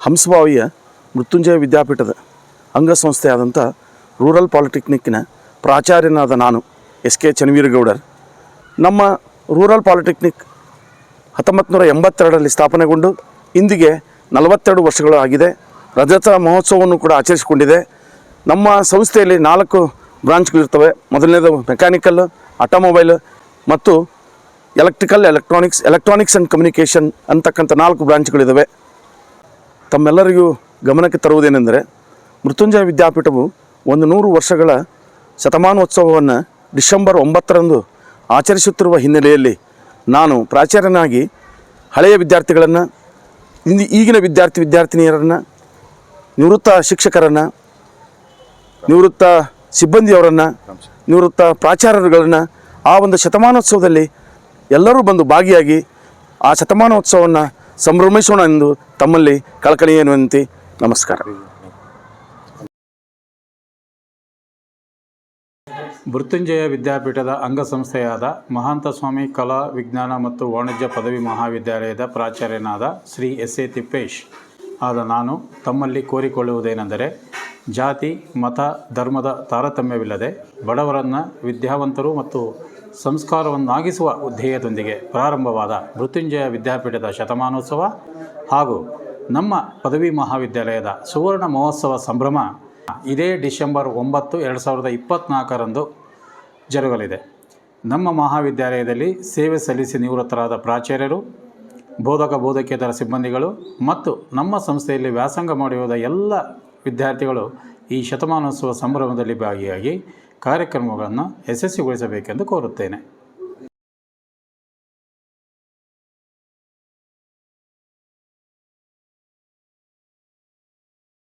ಹಂಸಭಾವಿಯ Mrityunjaya ವಿದ್ಯಾಪೀಠದ ಅಂಗಸಂಸ್ಥೆಯಾದಂಥ rural ಪಾಲಿಟೆಕ್ನಿಕ್ನ ಪ್ರಾಚಾರ್ಯನಾದ ನಾನು S K ಚನ್ನವೀರಗೌಡರ್. ನಮ್ಮ rural polytechnic ಹತ್ತೊಂಬತ್ತು ನೂರ ಎಂಬತ್ತೆರಡರಲ್ಲಿ ಸ್ಥಾಪನೆಗೊಂಡು ಇಂದಿಗೆ ನಲವತ್ತೆರಡು ವರ್ಷಗಳು ಆಗಿದೆ ರಜತ ಮಹೋತ್ಸವವನ್ನು ಕೂಡ ಆಚರಿಸಿಕೊಂಡಿದೆ. ನಮ್ಮ ಸಂಸ್ಥೆಯಲ್ಲಿ ನಾಲ್ಕು ಬ್ರಾಂಚ್ಗಳಿರ್ತವೆ ಮೊದಲನೇದು ಮೆಕ್ಯಾನಿಕಲ್, ಆಟೋಮೊಬೈಲ್ ಮತ್ತು electrical electronics electronics and communication ಅಂತಕ್ಕಂಥ ನಾಲ್ಕು ಬ್ರಾಂಚ್ಗಳಿದ್ದಾವೆ ತಮ್ಮೆಲ್ಲರಿಗೂ ಗಮನಕ್ಕೆ ತರುವುದೇನೆಂದರೆ ಮೃತ್ಯುಂಜಯ ವಿದ್ಯಾಪೀಠವು ಒಂದು ನೂರು ವರ್ಷಗಳ ಶತಮಾನೋತ್ಸವವನ್ನು ಡಿಸೆಂಬರ್ ಒಂಬತ್ತರಂದು ಆಚರಿಸುತ್ತಿರುವ ಹಿನ್ನೆಲೆಯಲ್ಲಿ ನಾನು ಪ್ರಾಚಾರ್ಯನಾಗಿ ಹಳೆಯ ವಿದ್ಯಾರ್ಥಿಗಳನ್ನು ಇಂದಿ ಈಗಿನ ವಿದ್ಯಾರ್ಥಿ ವಿದ್ಯಾರ್ಥಿನಿಯರನ್ನು, ನಿವೃತ್ತ ಶಿಕ್ಷಕರನ್ನು, ನಿವೃತ್ತ ಸಿಬ್ಬಂದಿಯವರನ್ನು, ನಿವೃತ್ತ ಪ್ರಾಚಾರ್ಯರುಗಳನ್ನು ಆ ಒಂದು ಶತಮಾನೋತ್ಸವದಲ್ಲಿ ಎಲ್ಲರೂ ಬಂದು ಭಾಗಿಯಾಗಿ ಆ ಶತಮಾನೋತ್ಸವವನ್ನು ಸಂಭ್ರಮಿಸೋಣ ಎಂದು ತಮ್ಮಲ್ಲಿ ಕಳಕಳಿ ವಿನಂತಿ ನಮಸ್ಕಾರ. ಮೃತ್ಯುಂಜಯ ವಿದ್ಯಾಪೀಠದ ಅಂಗಸಂಸ್ಥೆಯಾದ ಮಹಾಂತ ಸ್ವಾಮಿ ಕಲಾ ವಿಜ್ಞಾನ ಮತ್ತು ವಾಣಿಜ್ಯ ಪದವಿ ಮಹಾವಿದ್ಯಾಲಯದ ಪ್ರಾಚಾರ್ಯನಾದ ಶ್ರೀ ಎಸ್ ಎ ತಿಪ್ಪೇಶ್. ಆದ ನಾನು ತಮ್ಮಲ್ಲಿ ಕೋರಿಕೊಳ್ಳುವುದೇನೆಂದರೆ, ಜಾತಿ, ಮತ, ಧರ್ಮದ ತಾರತಮ್ಯವಿಲ್ಲದೆ ಬಡವರನ್ನು ವಿದ್ಯಾವಂತರು ಮತ್ತು ಸಂಸ್ಕಾರವನ್ನಾಗಿಸುವ ಧ್ಯೇಯದೊಂದಿಗೆ ಪ್ರಾರಂಭವಾದ ಮೃತ್ಯುಂಜಯ ವಿದ್ಯಾಪೀಠದ ಶತಮಾನೋತ್ಸವ ಹಾಗೂ ನಮ್ಮ ಪದವಿ ಮಹಾವಿದ್ಯಾಲಯದ ಸುವರ್ಣ ಮಹೋತ್ಸವ ಸಂಭ್ರಮ ಇದೇ ಡಿಸೆಂಬರ್ ಒಂಬತ್ತು, ಎರಡು ಸಾವಿರದ ಇಪ್ಪತ್ತ್ನಾಲ್ಕರಂದು ಜರುಗಲಿದೆ. ನಮ್ಮ ಮಹಾವಿದ್ಯಾಲಯದಲ್ಲಿ ಸೇವೆ ಸಲ್ಲಿಸಿ ನಿವೃತ್ತರಾದ ಪ್ರಾಚಾರ್ಯರು, ಬೋಧಕ ಬೋಧಕೇತರ ಸಿಬ್ಬಂದಿಗಳು ಮತ್ತು ನಮ್ಮ ಸಂಸ್ಥೆಯಲ್ಲಿ ವ್ಯಾಸಂಗ ಮಾಡಿರುವ ಎಲ್ಲ ವಿದ್ಯಾರ್ಥಿಗಳು ಈ ಶತಮಾನೋತ್ಸವ ಸಂಭ್ರಮದಲ್ಲಿ ಭಾಗಿಯಾಗಿ ಕಾರ್ಯಕ್ರಮಗಳನ್ನು ಯಶಸ್ವಿಗೊಳಿಸಬೇಕೆಂದು ಕೋರುತ್ತೇನೆ.